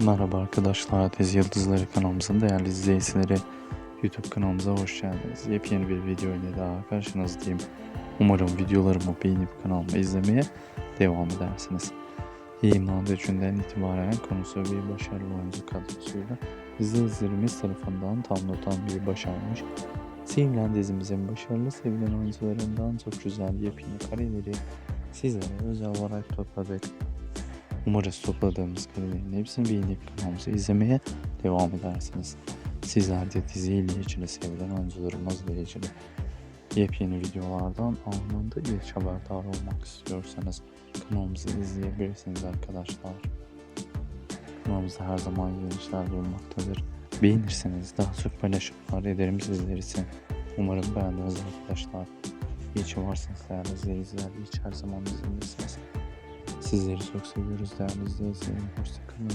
Merhaba arkadaşlar, Dizi Yıldızları kanalımızın değerli izleyicileri YouTube kanalımıza hoş geldiniz. Yepyeni bir video ile daha karşınızdayım. Umarım videolarımı beğenip kanalımı izlemeye devam edersiniz. İman üçünden itibaren konusu bir başarılı oyuncu kadrosuyla izleyicilerimiz tarafından tam not almayı başarmış. Sevilen dizimizin başarılı sevilen oyuncularından çok güzel yepyeni kareleri sizlere özel olarak topladık. Umarız topladığımız karelerin hepsini beğenip kanalımızı izlemeye devam edersiniz. Sizler de diziyle ilgili sevilen oyuncularımızla ilgili yepyeni videolardan anında ilk haberdar olmak istiyorsanız kanalımızı izleyebilirsiniz arkadaşlar. Kanalımızda her zaman yeni işler bulunmaktadır. Beğenirseniz daha çok paylaşımlar ederim sizler için. Umarım beğendiniz arkadaşlar. İyi ki varsınız değerli izleyiciler. İyi her zaman bizimlesiniz. Sizleri çok seviyoruz değerli izleyicilerim. Hoşçakalın.